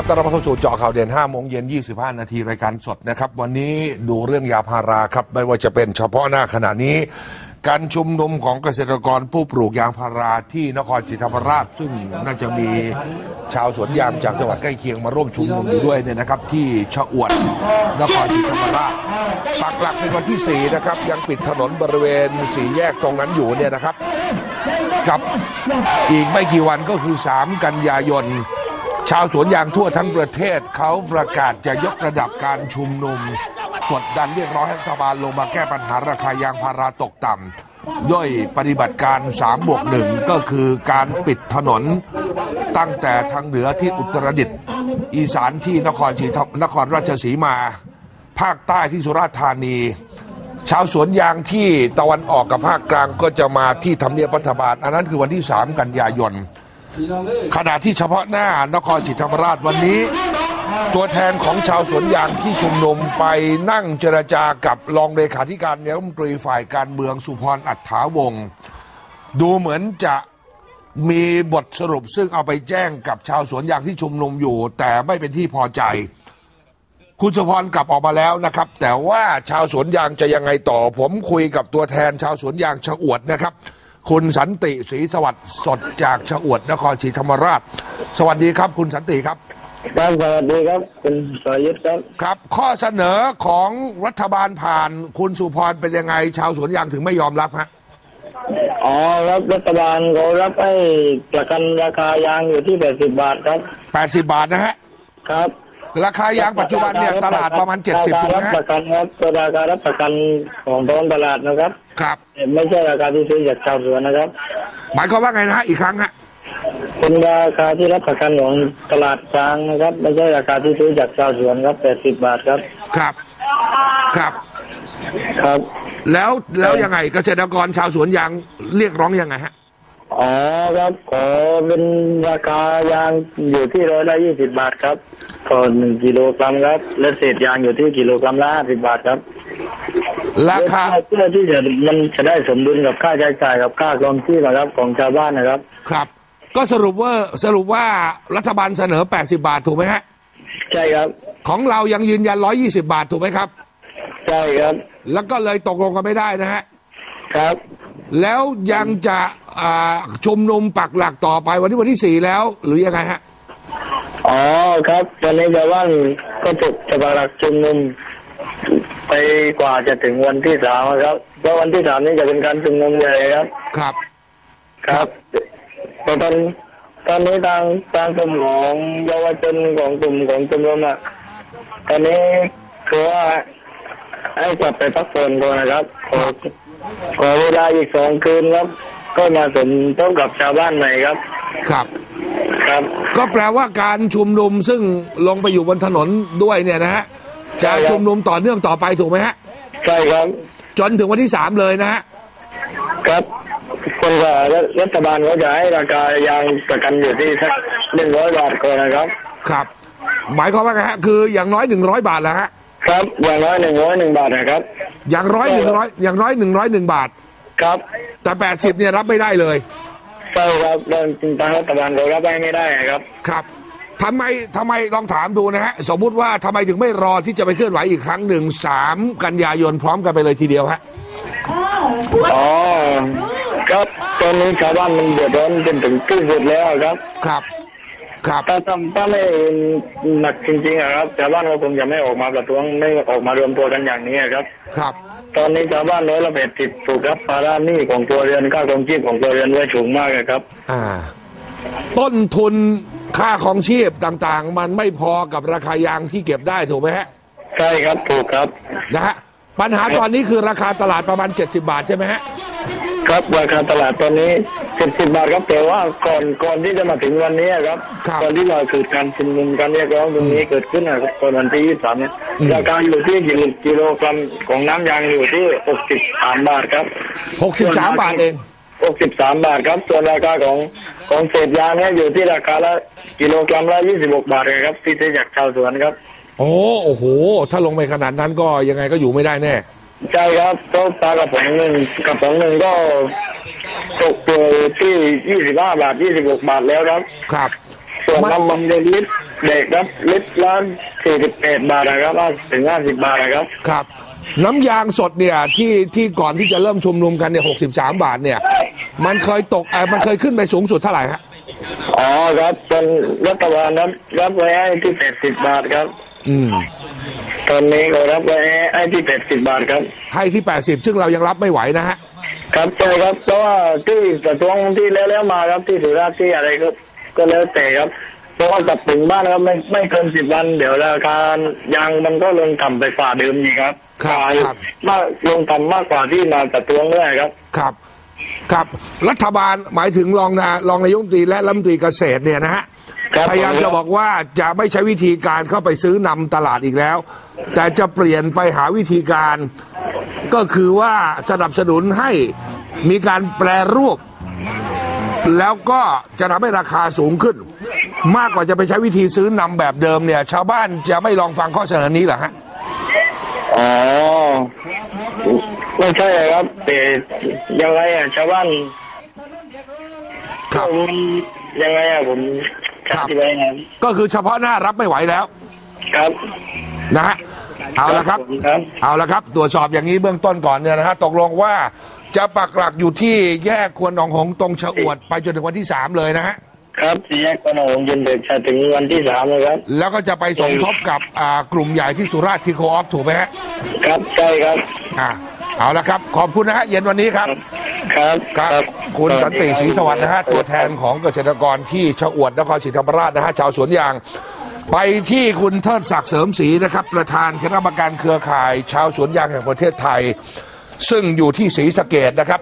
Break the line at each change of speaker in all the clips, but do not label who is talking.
ครับตอนรับเข้าสู่เจาะข่าวเด่น5โมงเย็น 25 นาทีรายการสดนะครับ วันนี้ดูเรื่องยาพาราครับ ไม่ว่าจะเป็นเฉพาะหน้าขณะนี้ การชุมนุมของเกษตรกรผู้ปลูกยางพาราที่นครศรีธรรมราช ซึ่งน่าจะมีชาวสวนยางจากจังหวัดใกล้เคียงมาร่วมชุมนุมอยู่ด้วยเนี่ยนะครับ ที่ชะอวดนครศรีธรรมราชปักหลักในวันที่ 4 นะครับ ยังปิดถนนบริเวณสี่แยกตรงนั้นอยู่เนี่ยนะครับ กับอีกไม่กี่วันก็คือ 3 กันยายน ชาวสวนยางทั่วทั้งประเทศเขาประกาศจะยกระดับการชุมนุม กดดันเรียกร้องให้รัฐบาลลงมาแก้ปัญหาราคายางพาราตกต่ำด้วยปฏิบัติการ3บวกหนึ่งก็คือการปิดถนน ตั้งแต่ทางเหนือที่อุตรดิตถ์อีสานที่นครศรีนครราชสีมา ภาคใต้ที่สุราษฎร์ธานี ชาวสวนยางที่ตะวันออกกับภาคกลางก็จะมาที่ทำเนียบรัฐบาล อันนั้นคือวันที่ 3 กันยายน ขณะที่เฉพาะหน้านครศรีธรรมราชวันนี้ ตัวแทนของชาวสวนยางที่ชุมนุมไปนั่งเจรจากับรองเลขาธิการนายกรัฐมนตรีฝ่ายการเมืองสุพรอัฏฐาวงศ์ดูเหมือนจะมีบทสรุปซึ่งเอาไปแจ้งกับชาวสวนยางที่ชุมนุมอยู่ แต่ไม่เป็นที่พอใจ คุณสุพรกลับออกมาแล้วนะครับ แต่ว่าชาวสวนยางจะยังไงต่อ ผมคุยกับตัวแทนชาวสวนยางชะอวดนะครับ คุณสันติศรีสวัสดิ์สดจากชะอวดนครศรีธรรมราช สวัสดีครับคุณสันติครับ
ครับสวัสดีครับคุณสรยุทธ์ครับ
ครับ ข้อเสนอของรัฐบาลผ่านคุณสุพรเป็นยังไง ชาวสวนยางถึงไม่ยอมรับฮะ
อ๋อรับรัฐบาลเขารับให้ประกันราคายางอยู่ที่แปดสิบบาทครับ
80 บาทนะฮะ
ครับ
ราคายางปัจจุบันเนี่ยตลาดประมาณ 70
รา
ถูก
คา
ไหม
รับ
ฮะ
ประกันครับตัวราคารับประกันของท้องตลาดนะครับ
ครับ
แต่ไม่ใช่ราคาที่ซื้อจากชาวสวนนะครับ
หมายความว่าไงนะฮะอีกครั้งฮะ
เป็นราคาที่รับประกันของตลาดกลางนะครับ ไม่ใช่ราคาที่ซื้อจากชาวสวนครับแปดสิบบาทครับ
ครับ ครับ
ครับ
แล้วแล้วยังไงเกษตรกรชาวสวนยางเรียกร้องยังไงฮะ
อ๋อครับขอเป็นราคายางอยู่ที่ร้อยละยี่สิบบาทครับต่อหนึ่งกิโลกรัมครับและเศษยางอยู่ที่กิโลกรัมละห้าสิบบาทครับ
ราคา
เพื่อที่จะมันจะได้สมดุลกับค่าใช้จ่ายกับค่าครองชีพนะครับของชาวบ้านนะครับ
ครับ ก็สรุปว่าสรุปว่ารัฐบาลเสนอ 80 บาทถูกไหมฮะ
ใช่ครับ
ของเรายังยืนยัน 120 บาทถูกไหมครับ
ใช่ครับ
แล้วก็เลยตกลงกันไม่ได้นะฮะ
ครับ
แล้วยังจะอ่าชุมนุมปักหลักต่อไปวันนี้วันที่สี่แล้ว หรือยังไงฮะ
อ๋อครับตอนนี้ชาวบ้านก็จุดจะปรักชุมนุมไปกว่าจะถึงวันที่สามครับเพราะวันที่สามนี้จะเป็นการชุมนุมใหญ่ครับ
ครับ
ครับแต่ตอนตอนนี้ทางทางกลุ่มของเยาวชนของกลุ่มของชมรมอะตอนนี้คือว่าให้กลับไปพักผ่อนก่อนนะครับขอ ขอเวลาอีกสองคืนครับ ก็มาสมทบกับชาวบ้านใหม่ครับ
ครับ
ครับ
ก็แปลว่าการชุมนุมซึ่งลงไปอยู่บนถนนด้วยเนี่ยนะฮะจะ
ใช่ครับ
ชุมนุมต่อเนื่องต่อไปถูกไหมฮะ
ใช่ครับ
จนถึงวันที่สามเลยนะฮะ
ครับคนว่ารัฐบาลเขาจะให้ราคายางประกันอยู่ที่สักหนึ่งร้อยบาทก่อนนะครับ
ครับ หมายความว่าไงฮะคืออย่างน้อยหนึ่งร้อยบาทแล้วฮะ
ครับอย่างน้อยหนึ่งร้อยหนึ่งบาทนะครับ
อย่างร้อยหนึ่งร้อยอย่างน้อยหนึ่งร้อยหนึ่งบาท
ครับ
แต่แปดสิบเนี่ยรับไม่ได้เลย
ใช่ครับเรื่องทางรัฐบาลเขารับไว้ไม่ได้ครับ
ครับทำไมทำไมลองถามดูนะฮะ สมมุติว่าทำไมถึงไม่รอที่จะไปเคลื่อนไหวอีกครั้งหนึ่งสามกันยายนพร้อมกันไปเลยทีเดียวฮะ
อ๋อครับตอนนี้ชาวบ้านมันเดือดร้อนจนถึงที่สุดแล้วครับ
ครับ ครับ
ถ้าถ้าถ้าไม่หนักจริงๆอะครับชาวบ้านก็คงจะไม่ออกมาประท้วงไม่ออกมารวมตัวกันอย่างนี้ครับ
ครับ
ตอนนี้ชาวบ้านร้อยละแปดสิบถูกรับภาระหนี้ของตัวเรือนค่าครองชีพของตัวเรือนไว้สูงมากเลยครับ
อ่า ต้นทุนค่าของชีพต่างๆ มันไม่พอกับราคายางที่เก็บได้ถูกไหมฮะ
ใช่ครับถูกครับ
นะฮะปัญหาตอนนี้คือราคาตลาดประมาณ 70 บาทใช่ไหมฮะ
ครับราคาตลาดตอนนี้ เจ็ดสิบบาทครับแต่ว่าก่อนก่อนที่จะมาถึงวันนี้ครับ
ครับ
ก่อนที่เราเกิดการชุมนุมการเรียกร้องตรงนี้เกิดขึ้นนะครับตอนวันที่ยี่สิบสามเนี่ย
อืม
ราคาอยู่ที่กิโลกิโลกรัมของน้ำยางอยู่ที่หกสิบสามบาทครับ
63บาทเอง
หกสิบสามบาทครับ ส่วนราคาของของเศษยางเนี่ยอยู่ที่ราคาละกิโลกรัมละยี่สิบหกบาทเลยครับที่ได้จากชาวสวนครับ
โอ้โอ้โห ถ้าลงไปขนาดนั้นก็ยังไงก็อยู่ไม่ได้แน่
ใช่ครับก็ปลากระป๋องหนึ่งกระป๋องหนึ่งก็ ตกอยู่ที่ยี่สิบห้าบาทยี่สิบหกบาทแล้วครับ
ครับ
ส่วน
มัน
น้ำมันเดลิตรเด็กครับลิตรละสี่สิบเอ็ดบาทนะครับถึงห้าสิบบาทนะครับ
ครับ น้ำยางสดเนี่ยที่ที่ก่อนที่จะเริ่มชุมนุมกันเนี่ยหกสิบสามบาทเนี่ย มันเคยตกเออมันเคยขึ้นไปสูงสุดเท่าไหร่ฮะ
อ๋อครับตอนรัฐบาลรับรับไว้ให้ที่แปดสิบบาทครับ
อืม
ตอนนี้ก็รับไว้ให้ที่แปดสิบบาทครับ
ให้ที่แปดสิบซึ่งเรายังรับไม่ไหวนะฮะ
ครับใช่ครับเพราะว่าที่ประท้วงที่แล้วแล้วมาครับที่สุราษฎร์ที่อะไรก็ก็แล้วแต่ครับเพราะว่ากลับถึงบ้านครับไม่ไม่เกินสิบวัน เดี๋ยวราคายางมันก็ลงต่ำไปฝ่าเดิมอีกครับ
ครับ
ฝ่า
ครับ
มากลงต่ำมากกว่าที่มาประท้วงด้วยครับ
ครับ ครับ รัฐบาลหมายถึงรองนารองนายกรัฐมนตรีและรัฐมนตรีเกษตรเนี่ยนะฮะ
ครับ
พยายามจะบอกว่าจะไม่ใช้วิธีการเข้าไปซื้อนำตลาดอีกแล้ว แต่จะเปลี่ยนไปหาวิธีการ ก็คือว่าสนับสนุนให้มีการแปรรูป แล้วก็จะทำให้ราคาสูงขึ้น มากกว่าจะไปใช้วิธีซื้อนำแบบเดิมเนี่ย ชาวบ้านจะไม่ลองฟังข้อเสนอนี้เหรอฮะ
อ๋อไม่ใช่ครับแต่ยังไงอะชาวบ้าน
ครับ
ผมยังไงอะผม
ครับ
อธิบายยังไง
ก็คือเฉพาะหน้ารับไม่ไหวแล้ว
ครับ
นะฮะ เอาละครับ
ครับ
เอาละครับ ตรวจสอบอย่างนี้เบื้องต้นก่อนเนี่ยนะฮะตกลงว่าจะปักหลักอยู่ที่แยกควนหนองหงส์ตรงชะอวดไปจนถึงวันที่สามเลยนะฮะ
ครับสี่แยกกระหนองเย็นเด็กชาถึงวันที่สามเลยครับ
แล้วก็จะไปสมทบกับอ่ากลุ่มใหญ่ที่สุราษฎร์ทีโคออฟถูกไหมฮะ
ครับใช่ครับ
อ่าเอาละครับ ขอบคุณนะฮะเย็นวันนี้ครับ
ครับ
ครับคุณสันติศรีสวัสดิ์นะฮะตัวแทนของเกษตรกรที่ชะอวดนครศรีธรรมราชนะฮะชาวสวนยาง ไปที่คุณเทิดศักดิ์เสริมศรีนะครับ ประธานคณะกรรมการเครือข่าย ชาวสวนยางแห่งประเทศไทย ซึ่งอยู่ที่ศรีสะเกดนะครับ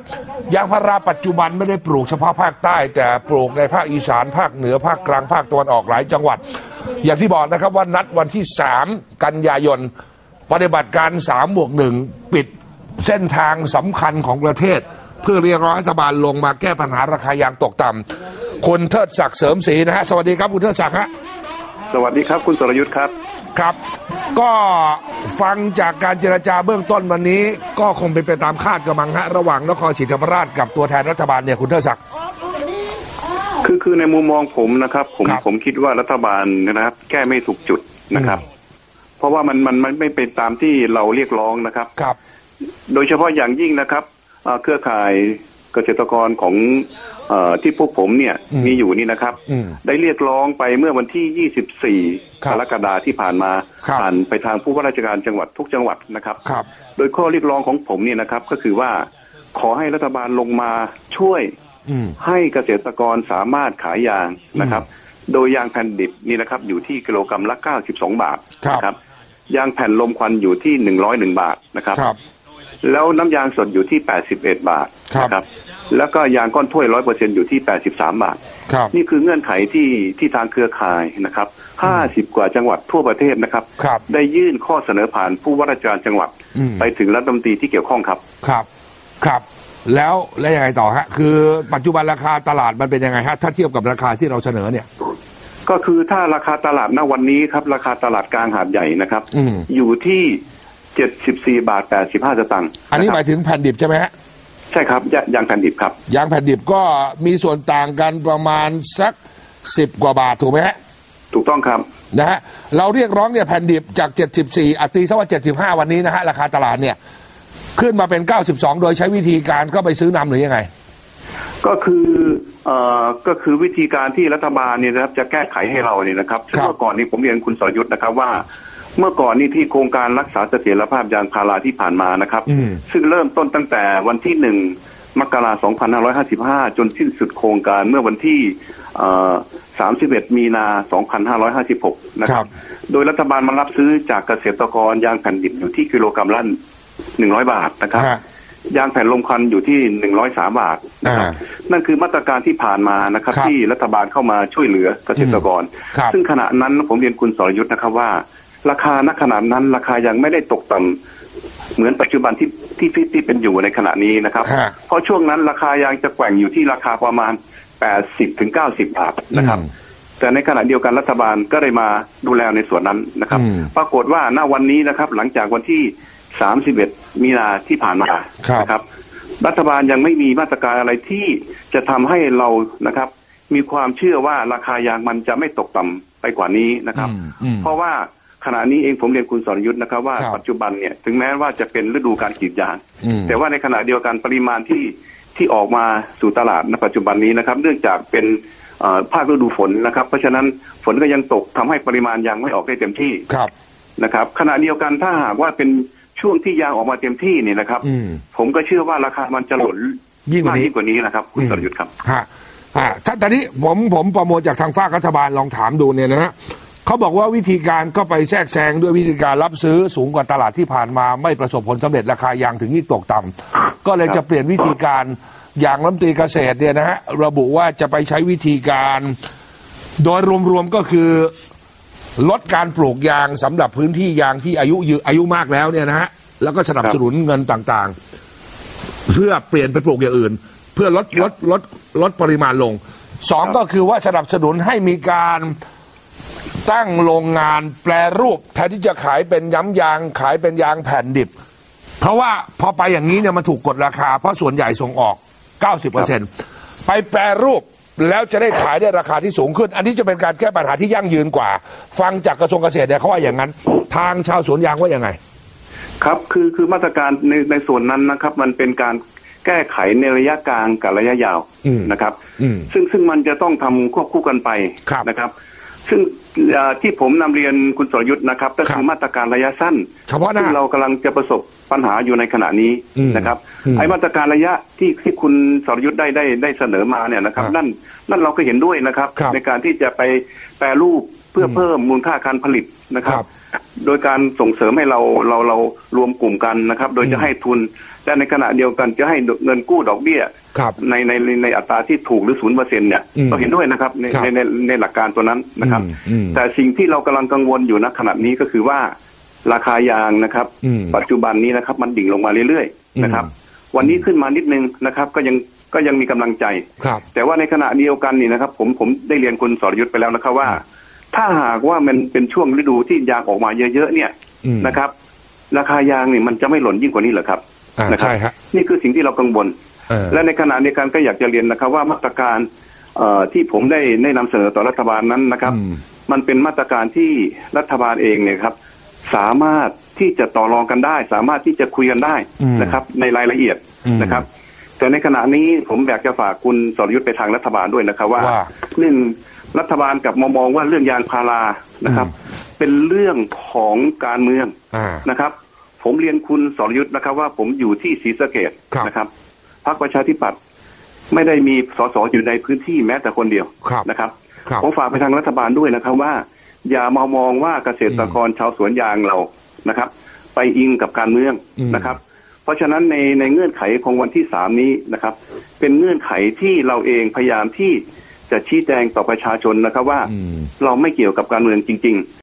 ยางพาราปัจจุบันไม่ได้ปลูกเฉพาะภาคใต้ แต่ปลูกในภาคอีสานภาคเหนือภาคกลางภาคตะวันออกหลายจังหวัด อย่างที่บอกนะครับว่านัดวันที่ 3 กันยายน ปฏิบัติการ3บวกหนึ่งปิดเส้นทางสำคัญของประเทศ เพื่อเรียกร้องรัฐบาลลงมาแก้ปัญหาราคายางตกต่ำคุณเทิดศักดิ์เสริมศรีนะฮะสวัสดีครับคุณเทิดศักดิ์ฮะ
สวัสดีครับ คุณสรยุทธ์ครับ
ครับ ก็ฟังจากการเจรจาเบื้องต้นวันนี้ ก็คงเป็นไปตามคาดกระมังฮะระหว่างนครศรีธรรมราชกับตัวแทนรัฐบาลเนี่ยคุณเทิดศักดิ์
คือคือในมุมมองผมนะครับ ผม
ครับ
ผมคิดว่ารัฐบาลนะครับ แก้ไม่ถูกจุดนะครับ เพราะว่ามันมันมันไม่เป็นตามที่เราเรียกร้องนะครับ
ครับ
โดยเฉพาะอย่างยิ่งนะครับเอ่อเครือข่าย เกษตรกรของเออที่พวกผมเนี่ย
อืม
มีอยู่นี่นะครับ
อืม
ได้เรียกร้องไปเมื่อวันที่ 24
ครั
ก
บ
รกฎาที่ผ่านมา
ครับ
ผ่านไปทางผู้ว่าราชการจังหวัดทุกจังหวัดนะครับ
ครับ
โดยข้อเรียกร้องของผมเนี่ยนะครับ ก็คือว่าขอให้รัฐบาลลงมาช่วย
อืม
ให้เกษตรกรสามารถขายยางนะครับ โดยยางแผ่นดิบนี่นะครับ อยู่ที่กิโลกรรัมละ 92 บาท
ครับ
นะครับยางแผ่นลมควันอยู่ที่ 101 บาทนะครับ
ครับ
แล้วน้ำยางสดอยู่ที่ 81 บาท
ครับ
นะครับ แล้วก็ยางก้อนถ้วย100%อยู่ที่ 83 บาท
ครับ
นี่คือเงื่อนไขที่ที่ทางเครือข่ายนะครับ 50 กว่าจังหวัดทั่วประเทศนะครับ
ครับ
ได้ยื่นข้อเสนอผ่านผู้ว่าราชการจังหวัด
อืม
ไปถึงรัฐมนตรีที่เกี่ยวข้องครับ
ครับ ครับ แล้วแล้วยังไงต่อฮะ คือปัจจุบันราคาตลาดมันเป็นยังไงฮะ ถ้าเทียบกับราคาที่เราเสนอเนี่ย
ก็คือถ้าราคาตลาดณวันนี้ครับ ราคาตลาดกลางหาดใหญ่นะครับ
อืม
อยู่ที่ 74บาท85สตางค์
อันนี้หะ
ค
มา
รั
ย
บ
ถึงแผ่นดิบใช่ไหมฮะ
ใช่ครับยยางแผ่นดิบครับ
ยางแผ่นดิบก็มีส่วนต่างกันประมาณสักสิบกว่าบาทถูกไหมฮะ
ถูกต้องครับ
นะฮะเราเรียกร้องเนี่ยแผ่นดิบจาก 74อัตีซะว่า 75 วันนี้นะฮะราคาตลาดเนี่ยขึ้นมาเป็น 92 โดยใช้วิธีการก็ไปซื้อนำหรือยังไง
ก็คือเอ่อก็คือวิธีการที่รัฐบาลเนี่ยนะครับจะแก้ไขให้เราเนี่ยนะครับซึ่ง
ครับ
เมื่อก่อนนี้ผมเรียนคุณสรยุทธ์นะครับว่า เมื่อก่อนนี้ที่โครงการรักษาเสถียรภาพยางพาราที่ผ่านมานะครับ
อืม
ซึ่งเริ่มต้นตั้งแต่วันที่หนึ่งมกราคม2555 จนสิ้นสุดโครงการเมื่อวันที่เอ่อ31 มีนา 2556 นะค
ครั
รับ
บ
โดยรัฐบาลมารับซื้อจากเกษตรกรยางแผ่นดิบอยู่ที่กิโลกรรัมละ 100 บาทนะครับ
ฮะ
ยางแผ่นลมควันอยู่ที่ 103 บาทนะครับ
อ่า
นั่นคือมาตรการที่ผ่านมานะครับ
ครับ
ที่รัฐบาลเข้ามาช่วยเหลือเกษตรกร
ครับ
ซึ่งขณะนั้นผมเรียนคุณสรยุทธ์นะครับว่า ราคาณขณะนั้น ราคายังไม่ได้ตกต่ำเหมือนปัจจุบันที่ที่ที่ที่เป็นอยู่ในขณะนี้นะครับ
ฮะ
เพราะช่วงนั้นราคายางจะแกว่งอยู่ที่ราคาประมาณ80ถึง90บาทนะครับ
อืม
แต่ในขณะเดียวกันรัฐบาลก็ได้มาดูแลในส่วนนั้นนะครับ
อืม
ปรากฏว่าณวันนี้นะครับ หลังจากวันที่31มีนาที่ผ่านมา
ครับ
นะครับ รัฐบาลยังไม่มีมาตรการอะไรที่จะทำให้เรานะครับ มีความเชื่อว่าราคายางมันจะไม่ตกต่ำไปไปกว่านี้นะครับ
อืมอืม
เพราะว่า ขณะนี้เองผมเรียนคุณสรยุทธ์นะครับว่า
ครับ
ปัจจุบันเนี่ยถึงแม้ว่าจะเป็นฤดูการกรีดยาง
อืม
แต่ว่าในขณะเดียวกันปริมาณที่ที่ออกมาสู่ตลาดในปัจจุบันนี้นะครับ เนื่องจากเป็นเอ่อภาคฤดูฝนนะครับ เพราะฉะนั้นฝนก็ยังตกทำให้ปริมาณยางไม่ออกได้เต็มที่
ครับ
นะครับ ขณะเดียวกันถ้าหากว่าเป็นช่วงที่ยางออกมาเต็มที่เนี่ยนะครับ
อืม
ผมก็เชื่อว่าราคามันจะหล่น
ยิ่งกว่านี้
ยิ่งกว่านี้นะครับ คุณสรยุทธ์ครับ
ฮะฮะถ้าตอนนี้ผมผมประมวลจากทางฝ้ากรัฐบาลลองถามดูเนี่ยนะฮะ เขาบอกว่าวิธีการก็ไปแทรกแซงด้วยวิธีการรับซื้อสูงกว่าตลาดที่ผ่านมาไม่ประสบผลสำเร็จราคายางถึงที่ตกต่ำก็เลยจะเปลี่ยนวิธีการอย่างรัฐมนตรีเกษตรเนี่ยนะฮะระบุว่าจะไปใช้วิธีการ โดยรวมๆก็คือลดการปลูกยางสำหรับพื้นที่ยางที่อายุยือายุมากแล้วเนี่ยนะฮะแล้วก็สนับสนุนเงินต่างๆ เพื่อเปลี่ยนไปปลูกอย่างอื่น เพื่อลดลดลดลดปริมาณลงสองก็คือว่าสนับสนุนให้มีการ ตั้งโรงงานแปรรูป แทนที่จะขายเป็นย้ำยางขายเป็นยางแผ่นดิบ เพราะว่าพอไปอย่างนี้เนี่ยมันถูกกดราคา เพราะส่วนใหญ่ส่งออก 90%ไปแปรรูปแล้วจะได้ขายได้ราคาที่สูงขึ้น อันนี้จะเป็นการแก้ปัญหาที่ยั่งยืนกว่า ฟังจากกระทรวงเกษตรเนี่ยเขาว่าอย่างนั้น ทางชาวสวนยางว่ายังไง
ครับคือคือมาตรการในในส่วนนั้นนะครับ มันเป็นการแก้ไขในระยะกลางกับระยะยาว
อืม
นะครับ
อืม
ซึ่งซึ่งมันจะต้องทำควบคู่กันไป
ครับ
นะครับ ซึ่งเอ่อที่ผมนำเรียนคุณสรยุทธ์นะครับ ก็
ครั
คื
บ
อมาตรการระยะสั้น
เฉพาะหน้า
ซึ่งเรากำลังจะประสบปัญหาอยู่ในขณะนี้
อืม
นะครับ
อืม
ไอ้มาตรการระยะที่ที่คุณสรยุทธ์ได้ได้ได้เสนอมาเนี่ยนะครับ
อ่านั่
นั่นนั่นเราก็เห็นด้วยนะครับ
ครับ
ในการที่จะไปแปรรูปเพื่อเพิ่มมูลค่าการผลิตนะครับ
ครับ
โดยการส่งเสริมให้เราเราเรารวมกลุ่มกันนะครับ โดยจะให้ทุนแต่ในขณะเดียวกันจะให้เงินกู้ดอกเบี้ย
ครับ
ในในในในอัตราที่ถูกหรือศูนย์เปอร์เซ็นเนี่ย
อืม
เราเห็นด้วยนะครับใน
ครับ
ในในในหลักการตัวนั้นนะครับ
อืมอืม
แต่สิ่งที่เรากำลังกังวลอยู่ณขณะนี้ก็คือว่าราคายางนะครับ
อืม
ปัจจุบันนี้นะครับ มันดิ่งลงมาเรื่อยๆนะครับ
อืม
วันนี้ขึ้นมานิดนึงนะครับ ก็ยังก็ยังมีกำลังใจ
ครับ
แต่ว่าในขณะเดียวกันนี่นะครับ ผมผมได้เรียนคุณสรยุทธ์ไปแล้วนะครับว่า ถ้าหากว่ามันเป็นช่วงฤดูที่ยางออกมาเยอะๆเนี่ย
อืม
นะครับ ราคายางนี่มันจะไม่หล่นยิ่งกว่านี้เหรอครับ
อ่า
นะครั
ใช่ฮะ
นี่คือสิ่งที่เรากังวล
เออ
และในขณะเดียวกันก็อยากจะเรียนนะครับ ว่ามาตรการเอ่อที่ผมได้ได้นำเสนอต่อรัฐบาลนั้นนะครับ
อืม
มันเป็นมาตรการที่รัฐบาลเองเนี่ยครับ สามารถที่จะต่อรองกันได้ สามารถที่จะคุยกันได้
อืม
นะครับ ในรายละเอียด
อืม
นะครับ แต่ในขณะนี้ผมอยากจะฝากคุณสรยุทธ์ไปทางรัฐบาลด้วยนะครับ ว่า
ว่า
หนึ่ง รัฐบาลกลับมามองว่าเรื่องยางพารานะครับ เป็นเรื่องของการเมือง
อ่า
นะครับ ผมเรียนคุณสรยุทธ์นะครับ ว่าผมอยู่ที่ศรีสะเกด
ครับ
นะครับพรรคประชาธิปัตย์ไม่ได้มีสสอยู่ในพื้นที่แม้แต่คนเดียว
ครับ
นะครับ
ครับ
ผมฝากไปทางรัฐบาลด้วยนะครับว่า อย่ามามองว่าเกษตรกรชาวสวนยางเรานะครับ ไปอิงกับการเมือง
อืม
นะครับ เพราะฉะนั้นในในเงื่อนไขของวันที่สามนี้นะครับ เป็นเงื่อนไขที่เราเองพยายามที่ จะชี้แจงต่อประชาชนนะครับว่า
อืม
เราไม่เกี่ยวกับการเมืองจริง